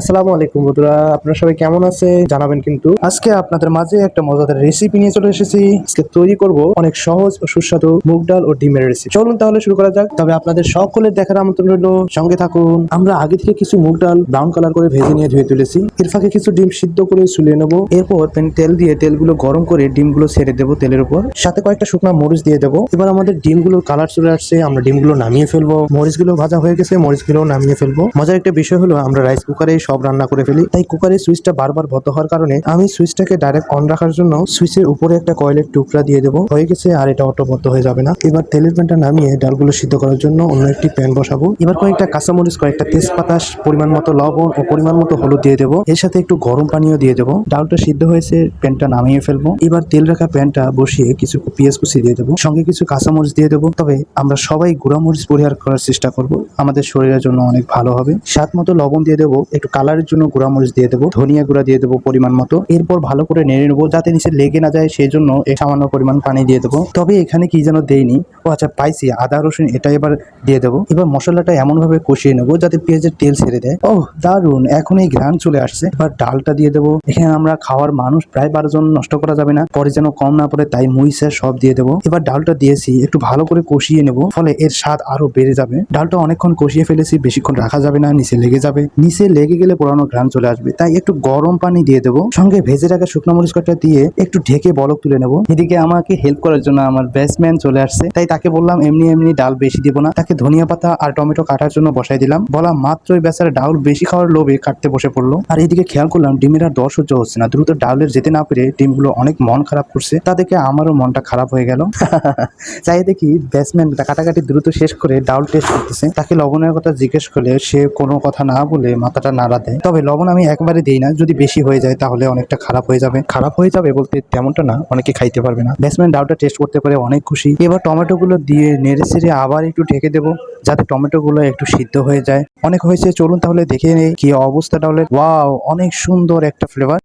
আসসালামু আলাইকুম বন্ধুরা, আপনারা সবাই কেমন আছে জানাবেন কিন্তু। আজকে আপনাদের মাঝে একটা মজাদার রেসিপি নিয়ে চলে এসেছি। আজকে তৈরি করব অনেক সহজ ও সুস্বাদু মুগ ডাল ও ডিমের রেসিপি চলুন তাহলে শুরু করা যাক। তবে আপনাদের সকলের দেখার আমন্ত্রণ রইল। সঙ্গে থাকুন। আমরা আগে থেকে কিছু মুগ ডাল ব্রাউন কালার করে ভেজে নিয়ে ধুয়ে তুলেছি। এর ফাঁকে কিছু ডিম সিদ্ধ করে চুলিয়ে নেব। এরপর প্যান তেল দিয়ে তেলগুলো গরম করে ডিমগুলো ছেড়ে দেবো তেলের উপর। সাথে কয়েকটা শুকনো মরিচ দিয়ে দেবো। এবার আমাদের ডিমগুলোর কালার চলে আসছে। আমরা ডিমগুলো নামিয়ে ফেলব। মরিচগুলো ভাজা হয়ে গেছে মরিচগুলো নামিয়ে ফেলব। মজার একটা বিষয় হলো, আমরা রাইস কুকারে সব রান্না করে ফেলি। তাই কুকারের সুইচটা বারবার বন্ধ হওয়ার কারণে আমি সুইচটাকে ডাইরেক্ট অন রাখার জন্য সুইচের উপরে একটা কয়েলের টুকরা দিয়ে দেবো। হয়ে গেছে আর এটা অটো বদ্ধ হয়ে যাবে না। এবার তেলের প্যানটা নামিয়ে ডালগুলো সিদ্ধ করার জন্য অন্য একটি প্যান বসাবো। এবার কয়েকটা কাঁচামরিচ, কয়েকটা তেজপাতা পরিমাণ মতো লবণ ও পরিমাণ মতো হলুদ দিয়ে দেবো। এর সাথে একটু গরম পানিও দিয়ে দেবো। ডালটা সিদ্ধ হয়েছে, প্যানটা নামিয়ে ফেলব। এবার তেল রাখা প্যানটা বসিয়ে কিছু পেঁয়াজ কুচি দিয়ে দেবো। সঙ্গে কিছু কাঁচামরিচ দিয়ে দেবো। তবে আমরা সবাই গুঁড়ামরিচ পরিহার করার চেষ্টা করব। আমাদের শরীরের জন্য অনেক ভালো হবে। স্বাদ মতো লবণ দিয়ে দেবো। একটু কালারের জন্য গুঁড়ামরিচ দিয়ে দেবো, ধনিয়া গুঁড়া দিয়ে দেবো পরিমাণ মতো। এরপর ভালো করে নেড়ে নেব, যাতে নিচে লেগে না যায় সেই জন্য সামান্য পরিমাণ পানি দিয়ে দেবো। তবে এখানে কি যেন দেয়নি ও আচ্ছা পাইছি, আদা, রসুন, এটা এবার দিয়ে দেবো। এবার মশলাটা এমন ভাবে কষিয়ে নেব, যাতে পেঁয়াজের তেল ছেড়ে দেয়। ও দারুণ এখন এই ঘ্রাণ চলে আসছে। এবার ডালটা দিয়ে দেবো। এখানে আমরা খাওয়ার মানুষ প্রায় বারো জন, নষ্ট করা যাবে না। পরে যেন কম না পড়ে, তাই মুইসা সব দিয়ে দেবো। এবার ডালটা দিয়েছি, একটু ভালো করে কষিয়ে নেব, ফলে এর স্বাদ আরও বেড়ে যাবে। ডালটা অনেকক্ষণ কষিয়ে ফেলেছি, বেশিক্ষণ রাখা যাবে না, নিচে লেগে যাবে। নিচে লেগে গেলে পোড়ানো ঘ্রাণ চলে আসবে। তাই একটু গরম পানি দিয়ে দেবো। সঙ্গে ভেজে রাখা শুকনো মরিচ দিয়ে একটু ঢেকে বলক তুলে নেব। এদিকে আমাকে হেল্প করার জন্য আমার ব্যাটসম্যান চলে আসছে। তাই তাকে বললাম, এমনি এমনি ডাল বেশি দিব না। তাকে ধনিয়া পাতা আর টমেটো কাটার জন্য বসাই দিলাম। বলা মাত্রই বেচারা ডাউল বেশি খাওয়ার লোভে কাটতে বসে পড়ল। আর এদিকে খেয়াল করলাম, ডিমের আর দর সহ্য হচ্ছে না। দ্রুত ডাউলের যেতে না পেরে ডিমগুলো অনেক মন খারাপ করছে। তা দেখে আমারও মনটা খারাপ হয়ে গেল। চাই দেখি ব্যাটসম্যান কাটাকাটি দ্রুত শেষ করে ডাউল টেস্ট করতেছে। তাকে লবণের কথা জিজ্ঞেস করলে সে কোনো কথা না বলে মাথাটা নাড়া দেয় তবে লবণ আমি একবারে দিই না। যদি বেশি হয়ে যায় তাহলে অনেকটা খারাপ হয়ে যাবে। খারাপ হয়ে যাবে বলতে তেমনটা না, অনেকে খাইতে পারবে না। ব্যাটসম্যান ডাউটা টেস্ট করতে পারে অনেক খুশি। এবার টমেটো গুলো দিয়ে নেড়ে সেড়ে আবার একটু ঢেকে দেবো, যাতে টমেটো গুলো একটু সিদ্ধ হয়ে যায়। অনেক হয়েছে, চলুন তাহলে দেখে নেই কি অবস্থাটা হলে। ওয়াও অনেক সুন্দর একটা ফ্লেভার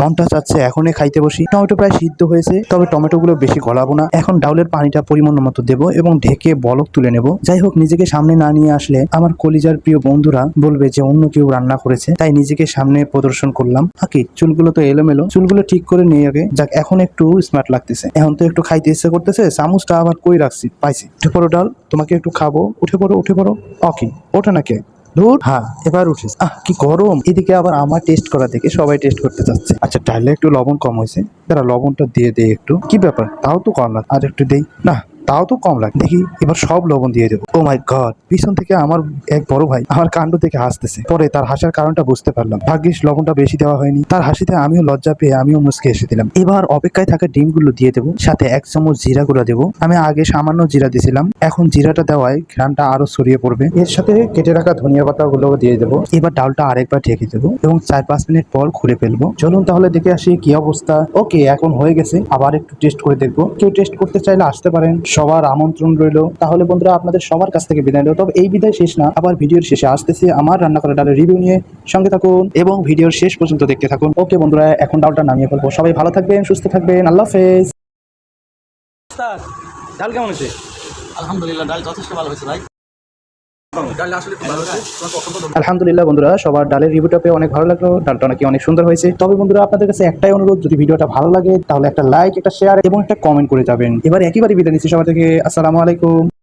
মনটা চাচ্ছে এখনই খাইতে বসি। টমেটো প্রায় সিদ্ধ হয়েছে, তবে টমেটো গুলো বেশি গলাবো না। এখন ডাউলের পানিটা পরিমাণ মতো দেবো এবং ঢেকে বলক তুলে নেব। যাই হোক, নিজেকে সামনে না নিয়ে আসলে আমার কলিজার প্রিয় বন্ধুরা বলবে যে অন্য কেউ রান্না করেছে, তাই নিজেকে সামনে প্রদর্শন করলাম। আকি চুলগুলো তো এলোমেলো। চুলগুলো ঠিক করে নিয়ে আগে। যাক, এখন একটু স্মার্ট লাগতেছে। এখন তো একটু খাইতে ইচ্ছে করতেছে, চামচটা আবার কই রাখছি? পাইছি। উঠে পড়ো ডাল, তোমাকে একটু খাব। উঠে পড়ো উঠে পড়ো। অকি, ওঠে না কে ধুর। হ্যাঁ এবার উঠিস। আহ কি গরম। এদিকে আবার আমার টেস্ট করা দেখে সবাই টেস্ট করতে চাচ্ছে আচ্ছা ডালে একটু লবণ কম হয়েছে। তারা লবণটা দিয়ে দেয় একটু। কি ব্যাপার? তাও তো কর না। আর একটু দেই। না তাও তো কম লাগে। দেখি, এবার সব লবণ দিয়ে দেবো। ও মাই গড পিছন থেকে আমার এক বড় ভাই আমার কাণ্ড থেকে হাসতেছে। পরে তার হাসার কারণটা বুঝতে পারলাম। ভাগ্যিস লবণটা বেশি দেওয়া হয়নি। তার হাসিতে আমিও লজ্জা পেয়ে আমিও মুসকে এসে দিলাম। এবার অপেক্ষায় থাকা ডিমগুলো দিয়ে দেবো। সাথে এক চামচ জিরা গুঁড়া দেবো। আমি আগে সামান্য জিরা দিয়েছিলাম। এখন জিরাটা দেওয়ায় ঘ্রানটা আরও ছড়িয়ে পড়বে। এর সাথে কেটে রাখা ধনিয়া পাতাগুলো দিয়ে দেবো। এবার ডালটা আরেকবার ঢেকে দেবো এবং চার পাঁচ মিনিট পর খুলে ফেলব। চলুন তাহলে দেখে আসি কি অবস্থা। ওকে এখন হয়ে গেছে। আবার একটু টেস্ট করে দেখব। কেউ টেস্ট করতে চাইলে আসতে পারেন। সবার আমন্ত্রণ রইল। তাহলে বন্ধুরা আপনাদের সবার কাছ থেকে বিদায় তবে এই বিদায় শেষ না আবার ভিডিওর শেষে আসতেছি আমার রান্না করা ডালের রিভিউ নিয়ে। সঙ্গে থাকুন এবং ভিডিওর শেষ পর্যন্ত দেখতে থাকুন। ওকে বন্ধুরা এখন ডালটা নামিয়ে ফেলব। সবাই ভালো থাকবেন সুস্থ থাকবেন। আল্লাহ হাফেজ। ডাল কেমন হয়েছে? আলহামদুলিল্লাহ ডাল যথেষ্ট ভালো হয়েছে ভাই ডাল আসলে খুব ভালো হয়েছে তোমার পছন্দ তো আলহামদুলিল্লাহ বন্ধুরা, সবার ডালের রিভিউটা পেয়ে অনেক ভালো লাগল। ডালটা নাকি অনেক সুন্দর হয়েছে। তবে বন্ধুরা, আপনাদের কাছে একটাই অনুরোধ, যদি ভিডিওটা ভালো লাগে, তাহলে একটা লাইক একটা শেয়ার এবং একটা কমেন্ট করে যাবেন। এবার একেবারে বিদায় নিচ্ছি সবার থেকে। আসসালামু আলাইকুম।